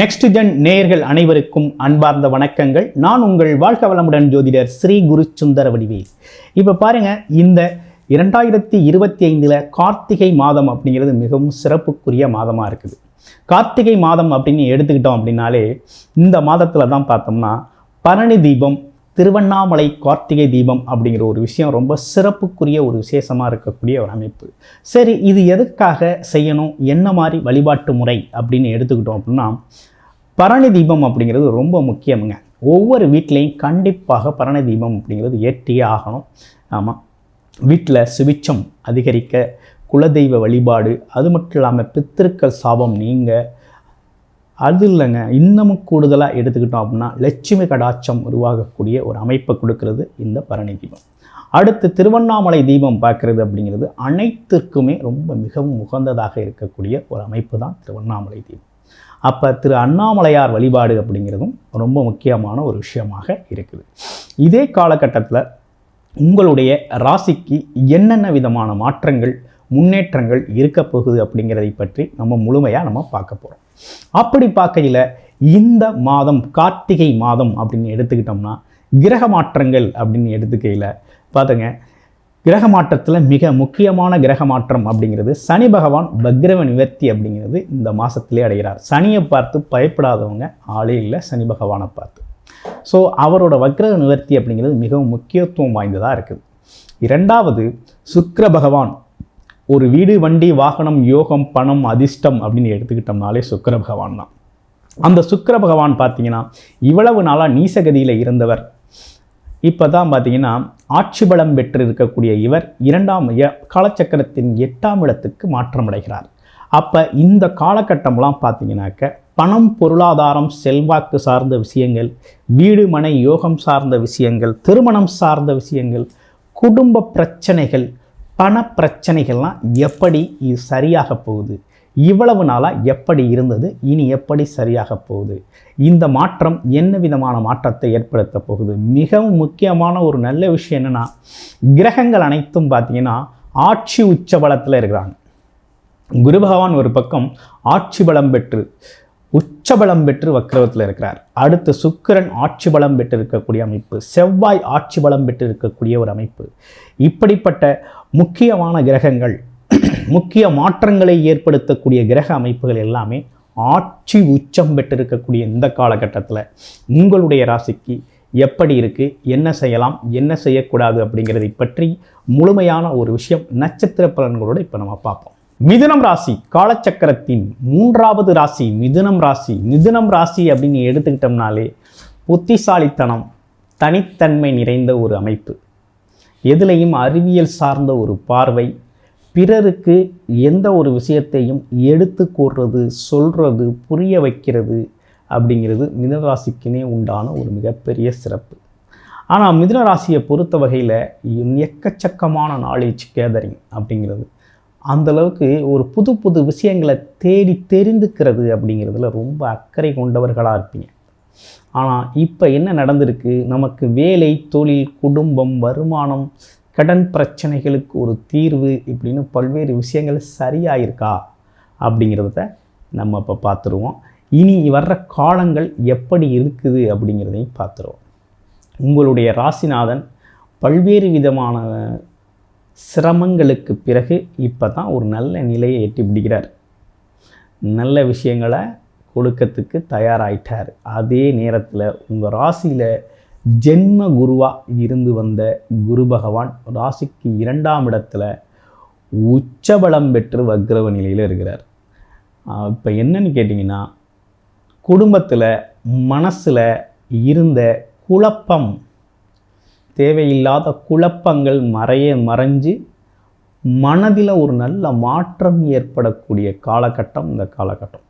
Next gen நேயர்கள் அனைவருக்கும் அன்பார்ந்த வணக்கங்கள். நான் உங்கள் வாழ்க வளமுடன் ஜோதிடர் ஸ்ரீ குரு சுந்தர வடிவேல். இப்போ பாருங்க இந்த இரண்டாயிரத்தி இருபத்தி ஐந்தில் கார்த்திகை மாதம் அப்படிங்கிறது மிகவும் சிறப்புக்குரிய மாதமாக இருக்குது. கார்த்திகை மாதம் அப்படின்னு எடுத்துக்கிட்டோம் அப்படின்னாலே இந்த மாதத்தில் தான் பார்த்தோம்னா பரணி தீபம் திருவண்ணாமலை கார்த்திகை தீபம் அப்படிங்கிற ஒரு விஷயம் ரொம்ப சிறப்புக்குரிய ஒரு விசேஷமாக இருக்கக்கூடிய ஒரு அமைப்பு. சரி இது எதுக்காக செய்யணும்? என்ன மாதிரி வழிபாட்டு முறை அப்படின்னு எடுத்துக்கிட்டோம் அப்படின்னா பரணி தீபம் அப்படிங்கிறது ரொம்ப முக்கியமுங்க. ஒவ்வொரு வீட்லேயும் கண்டிப்பாக பரணி தீபம் அப்படிங்கிறது ஏற்றியே ஆகணும். ஆமாம் வீட்டில் சுவிச்சம் அதிகரிக்க குலதெய்வ வழிபாடு அது மட்டும் இல்லாமல் பித்திருக்கள் சாபம் நீங்கள் அது இல்லைங்க. இன்னமும் கூடுதலாக எடுத்துக்கிட்டோம் அப்படின்னா லட்சுமி கடாட்சம் உருவாகக்கூடிய ஒரு அமைப்பை கொடுக்கறது இந்த பரணி தீபம். அடுத்து திருவண்ணாமலை தீபம் பார்க்குறது அப்படிங்கிறது அனைத்திற்குமே ரொம்ப மிகவும் உகந்ததாக இருக்கக்கூடிய ஒரு அமைப்பு தான் திருவண்ணாமலை தீபம். அப்போ திரு அண்ணாமலையார் வழிபாடு அப்படிங்கிறதும் ரொம்ப முக்கியமான ஒரு விஷயமாக இருக்குது. இதே காலகட்டத்தில் உங்களுடைய ராசிக்கு என்னென்ன விதமான மாற்றங்கள் முன்னேற்றங்கள் இருக்க போகுது அப்படிங்கிறதை பற்றி நம்ம முழுமையாக நம்ம பார்க்க போகிறோம் அப்படி பார்க்கையில் இந்த மாதம் கார்த்திகை மாதம் அப்படின்னு எடுத்துக்கிட்டோம்னா கிரக மாற்றங்கள் அப்படின்னு எடுத்துக்கையில் பார்த்துங்க கிரக மாற்றத்தில் மிக முக்கியமான கிரக மாற்றம் அப்படிங்கிறது சனி பகவான் பக்ரவ நிவர்த்தி அப்படிங்கிறது இந்த மாதத்திலே அடைகிறார். சனியை பார்த்து பயப்படாதவங்க ஆளே இல்லை சனி பகவானை பார்த்து. ஸோ அவரோட வக்ர நிவர்த்தி அப்படிங்கிறது மிகவும் முக்கியத்துவம் வாய்ந்ததாக இருக்குது. இரண்டாவது சுக்கிர பகவான் ஒரு வீடு வண்டி வாகனம் யோகம் பணம் அதிர்ஷ்டம் அப்படின்னு எடுத்துக்கிட்டோம்னாலே சுக்கர பகவான் தான். அந்த சுக்கர பகவான் பார்த்தீங்கன்னா இவ்வளவு நாளாக நீசகதியில் இருந்தவர். இப்போ தான் பார்த்தீங்கன்னா ஆட்சி பலம் பெற்று இருக்கக்கூடிய இவர் இரண்டாம் காலச்சக்கரத்தின் எட்டாம் இடத்துக்கு மாற்றமடைகிறார் அப்போ இந்த காலகட்டம்லாம் பார்த்தீங்கன்னாக்க பணம் பொருளாதாரம் செல்வாக்கு சார்ந்த விஷயங்கள் வீடு மனை யோகம் சார்ந்த விஷயங்கள் திருமணம் சார்ந்த விஷயங்கள் குடும்ப பிரச்சனைகள் பண பிரச்சனைகள்லாம் எப்படி சரியாக போகுது? இவ்வளவு நாளாக எப்படி இருந்தது? இனி எப்படி சரியாக போகுது? இந்த மாற்றம் என்ன விதமான மாற்றத்தை ஏற்படுத்த போகுது? மிகவும் முக்கியமான ஒரு நல்ல விஷயம் என்னென்னா கிரகங்கள் அனைத்தும் பார்த்தீங்கன்னா ஆட்சி உச்சபலத்தில் இருக்கிறாங்க. குரு பகவான் ஒரு பக்கம் ஆட்சி பலம் பெற்று உச்சபலம் பெற்று வக்ரவத்தில் இருக்கிறார். அடுத்து சுக்கிரன் ஆட்சி பலம் பெற்று இருக்கக்கூடிய அமைப்பு செவ்வாய் ஆட்சி பலம் பெற்று இருக்கக்கூடிய ஒரு அமைப்பு. இப்படிப்பட்ட முக்கியமான கிரகங்கள் முக்கிய மாற்றங்களை ஏற்படுத்தக்கூடிய கிரக அமைப்புகள் எல்லாமே ஆட்சி உச்சம் பெற்றிருக்கக்கூடிய இந்த காலகட்டத்தில் உங்களுடைய ராசிக்கு எப்படி இருக்குது என்ன செய்யலாம் என்ன செய்யக்கூடாது அப்படிங்கிறதை பற்றி முழுமையான ஒரு விஷயம் நட்சத்திர பலன்களோடு இப்போ நம்ம பார்ப்போம். மிதுனம் ராசி காலச்சக்கரத்தின் மூன்றாவது ராசி மிதுனம் ராசி மிதுனம் ராசி அப்படின்னு எடுத்துக்கிட்டோம்னாலே புத்திசாலித்தனம் தனித்தன்மை நிறைந்த ஒரு அமைப்பு. எதுலேயும் அறிவியல் சார்ந்த ஒரு பார்வை பிறருக்கு எந்த ஒரு விஷயத்தையும் எடுத்து கூறுறது சொல்கிறது புரிய வைக்கிறது அப்படிங்கிறது மிதனராசிக்குனே உண்டான ஒரு மிகப்பெரிய சிறப்பு. ஆனால் மிதனராசியை பொறுத்த வகையில் எக்கச்சக்கமான நாலேஜ் கேதரிங் அப்படிங்கிறது. அந்த அளவுக்கு ஒரு புது புது விஷயங்களை தேடி தெரிந்துக்கிறது அப்படிங்கிறதுல ரொம்ப அக்கறை கொண்டவர்களாக இருப்பீங்க. ஆனால் இப்போ என்ன நடந்திருக்கு? நமக்கு வேலை தொழில் குடும்பம் வருமானம் கடன் பிரச்சனைகளுக்கு ஒரு தீர்வு இப்படின்னு பல்வேறு விஷயங்கள் சரியாக இருக்கா அப்படிங்கிறத நம்ம இப்போ பார்த்துருவோம். இனி வர்ற காலங்கள் எப்படி இருக்குது அப்படிங்கிறதையும் பார்த்துருவோம். உங்களுடைய ராசிநாதன் பல்வேறு விதமான சிரமங்களுக்கு பிறகு இப்போ தான் ஒரு நல்ல நிலையை எட்டி பிடிக்கிறார். நல்ல விஷயங்களை கொடுக்கறதுக்கு தயாராயிட்டார். அதே நேரத்தில் உங்கள் ராசியில் ஜென்ம குருவாக இருந்து வந்த குரு பகவான் ராசிக்கு இரண்டாம் இடத்துல உச்சபலம் பெற்று வக்ரவ நிலையில் இருக்கிறார். இப்போ என்னன்னு கேட்டிங்கன்னா குடும்பத்தில் மனசில் இருந்த குழப்பம் தேவையில்லாத குழப்பங்கள் மறைய மறைஞ்சு மனதில் ஒரு நல்ல மாற்றம் ஏற்படக்கூடிய காலகட்டம் இந்த காலகட்டம்.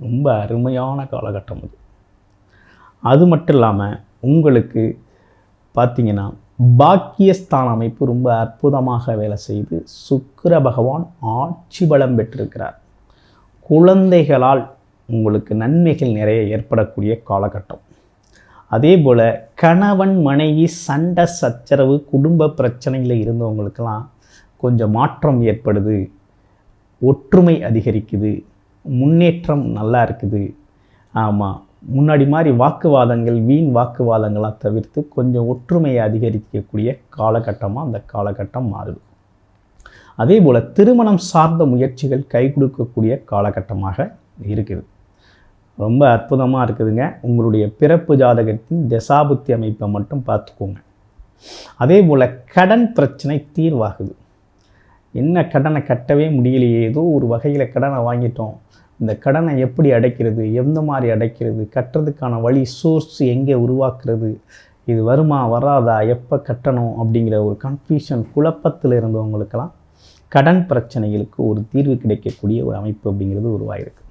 ரொம்ப அருமையான காலகட்டம் அது. அது மட்டும் இல்லாமல் உங்களுக்கு பார்த்தீங்கன்னா பாக்கியஸ்தான அமைப்பு ரொம்ப அற்புதமாக வேலை செய்து சுக்கர பகவான் ஆட்சி பலம் பெற்றிருக்கிறார். குழந்தைகளால் உங்களுக்கு நன்மைகள் நிறைய ஏற்படக்கூடிய காலகட்டம். அதே போல் கணவன் மனைவி சண்டை சச்சரவு குடும்ப பிரச்சனையில் இருந்தவங்களுக்கெல்லாம் கொஞ்சம் மாற்றம் ஏற்படுது ஒற்றுமை அதிகரிக்குது முன்னேற்றம் நல்லா இருக்குது. ஆமாம் முன்னாடி மாதிரி வாக்குவாதங்கள் வீண் வாக்குவாதங்களாக தவிர்த்து கொஞ்சம் ஒற்றுமையை அதிகரிக்கக்கூடிய காலகட்டமாக அந்த காலகட்டம் மாறுது. அதே போல் திருமணம் சார்ந்த முயற்சிகள் கை கொடுக்கக்கூடிய காலகட்டமாக இருக்குது. ரொம்ப அற்புதமாக இருக்குதுங்க. உங்களுடைய பிறப்பு ஜாதகத்தின் தசாபுத்தி அமைப்பை மட்டும் பார்த்துக்கோங்க. அதே போல் கடன் பிரச்சனை தீர்வாகுது. என்ன கடனை கட்டவே முடியலையே. ஏதோ ஒரு வகையில் கடனை வாங்கிட்டோம். இந்த கடனை எப்படி அடைக்கிறது? எந்த மாதிரி அடைக்கிறது? கட்டுறதுக்கான வழி சோர்ஸ் எங்கே உருவாக்குறது? இது வருமா வராதா? எப்போ கட்டணும்? அப்படிங்கிற ஒரு கன்ஃபியூஷன் குழப்பத்தில் இருந்தவங்களுக்கெல்லாம் கடன் பிரச்சனைகளுக்கு ஒரு தீர்வு கிடைக்கக்கூடிய ஒரு அமைப்பு அப்படிங்கிறது உருவாயிருக்கு.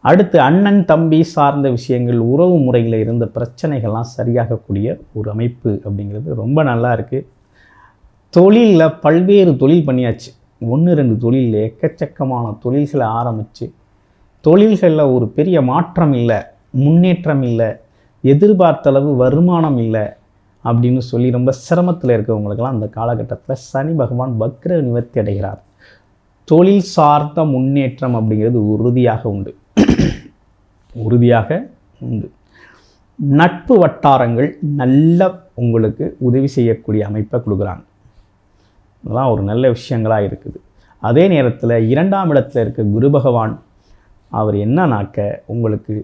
அடுத்து அண்ணன் தம்பி சார்ந்த விஷயங்கள் உறவு முறையில் இருந்த பிரச்சனைகள்லாம் சரியாகக்கூடிய ஒரு அமைப்பு அப்படிங்கிறது ரொம்ப நல்லா இருக்குது தொழிலில் பல்வேறு தொழில் பண்ணியாச்சு. ஒன்று ரெண்டு தொழில் எக்கச்சக்கமான தொழில்களை ஆரம்பித்து தொழில்களில் ஒரு பெரிய மாற்றம் இல்லை முன்னேற்றம் இல்லை எதிர்பார்த்த அளவு வருமானம் இல்லை அப்படின்னு சொல்லி ரொம்ப சிரமத்தில் இருக்கவங்களுக்கெல்லாம் அந்த காலகட்டத்தில் சனி பகவான் வக்ர நிவர்த்தி அடைகிறார். தொழில் சார்ந்த முன்னேற்றம் அப்படிங்கிறது உறுதியாக உண்டு. உறுதியாக உண்டு. நட்பு வட்டாரங்கள் நல்ல உங்களுக்கு உதவி செய்யக்கூடிய அமைப்பை கொடுக்குறாங்க. இதெல்லாம் ஒரு நல்ல விஷயங்களாக இருக்குது. அதே நேரத்தில் இரண்டாம் இடத்துல இருக்க குரு பகவான் அவர் என்னன்னாக்க உங்களுக்கு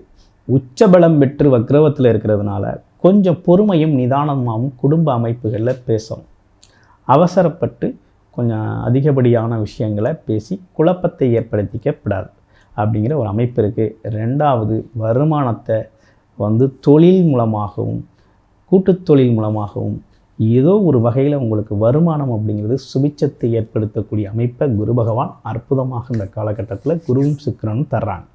உச்சபலம் பெற்று வக்ரவத்தில் இருக்கிறதுனால கொஞ்சம் பொறுமையும் நிதானமாகவும் குடும்ப அமைப்புகளில் பேசணும். அவசரப்பட்டு கொஞ்சம் அதிகப்படியான விஷயங்களை பேசி குழப்பத்தை ஏற்படுத்திக்கப்படாது அப்படிங்கிற ஒரு அமைப்பு இருக்குது ரெண்டாவது வருமானத்தை வந்து தொழில் மூலமாகவும் கூட்டுத்தொழில் மூலமாகவும் ஏதோ ஒரு வகையில் உங்களுக்கு வருமானம் அப்படிங்கிறது சுபிச்சத்தை ஏற்படுத்தக்கூடிய அமைப்பை குரு பகவான் அற்புதமாக இந்த காலகட்டத்தில் குருவும் சுக்கரனும் தர்றாங்க.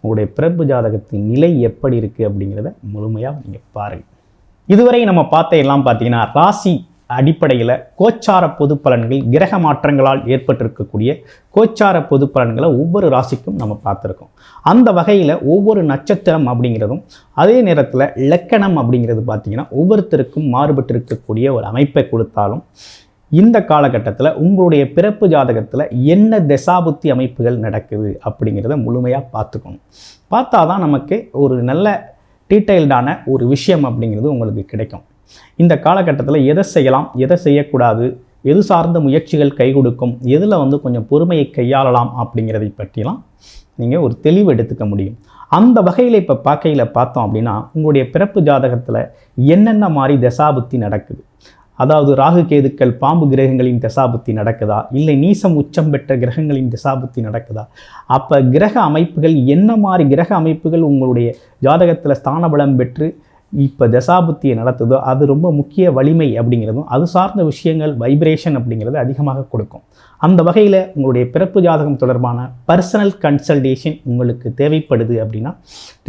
உங்களுடைய பிறப்பு ஜாதகத்தின் நிலை எப்படி இருக்குது அப்படிங்கிறத முழுமையாக நீங்கள் பாருங்கள் இதுவரை நம்ம பார்த்த எல்லாம் பார்த்தீங்கன்னா ராசி அடிப்படையில் கோச்சார பொது பலன்கள் கிரக மாற்றங்களால் ஏற்பட்டிருக்கக்கூடிய கோச்சார பொது பலன்களை ஒவ்வொரு ராசிக்கும் நம்ம பார்த்துருக்கோம். அந்த வகையில் ஒவ்வொரு நட்சத்திரம் அப்படிங்கிறதும் அதே நேரத்தில் இலக்கணம் அப்படிங்கிறது பார்த்திங்கன்னா ஒவ்வொருத்தருக்கும் மாறுபட்டிருக்கக்கூடிய ஒரு அமைப்பை கொடுத்தாலும் இந்த காலகட்டத்தில் உங்களுடைய பிறப்பு ஜாதகத்தில் என்ன தசாபுத்தி அமைப்புகள் நடக்குது அப்படிங்கிறத முழுமையாக பார்த்துக்கணும். பார்த்தா தான் நமக்கு ஒரு நல்ல டீட்டெயில்டான ஒரு விஷயம் அப்படிங்கிறது உங்களுக்கு கிடைக்கும். இந்த காலகட்டத்தில் எதை செய்யலாம் எதை செய்யக்கூடாது எது சார்ந்த முயற்சிகள் கை கொடுக்கும் எதில் வந்து கொஞ்சம் பொறுமையை கையாளலாம் அப்படிங்கிறதை பற்றிலாம் நீங்கள் ஒரு தெளிவு எடுத்துக்க முடியும். அந்த வகையில் இப்போ பார்க்கையில் பார்த்தோம் அப்படின்னா உங்களுடைய பிறப்பு ஜாதகத்தில் என்னென்ன மாதிரி தசாபுத்தி நடக்குது? அதாவது ராகு கேதுக்கள் பாம்பு கிரகங்களின் தசாபுத்தி நடக்குதா? இல்லை நீசம் உச்சம் பெற்ற கிரகங்களின் தசாபுத்தி நடக்குதா? அப்போ கிரக அமைப்புகள் என்ன மாதிரி கிரக அமைப்புகள் உங்களுடைய ஜாதகத்தில் ஸ்தானபலம் பெற்று இப்போ தசாபுத்தியை நடத்துதோ அது ரொம்ப முக்கிய வலிமை அப்படிங்கிறதும் அது சார்ந்த விஷயங்கள் வைப்ரேஷன் அப்படிங்கிறது அதிகமாக கொடுக்கும். அந்த வகையில் உங்களுடைய பிறப்பு ஜாதகம் தொடர்பான பர்சனல் கன்சல்டேஷன் உங்களுக்கு தேவைப்படுது அப்படின்னா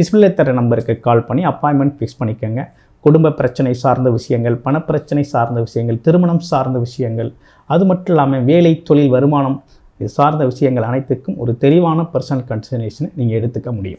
டிஸ்பிளே தர நம்பருக்கு கால் பண்ணி அப்பாயின்மெண்ட் ஃபிக்ஸ் பண்ணிக்கோங்க. குடும்ப பிரச்சனை சார்ந்த விஷயங்கள் பணப்பிரச்சனை சார்ந்த விஷயங்கள் திருமணம் சார்ந்த விஷயங்கள் அது மட்டும் இல்லாமல் வேலை தொழில் வருமானம் இது சார்ந்த விஷயங்கள் அனைத்துக்கும் ஒரு தெளிவான பர்சனல் கன்சல்டேஷனை நீங்கள் எடுத்துக்க முடியும்.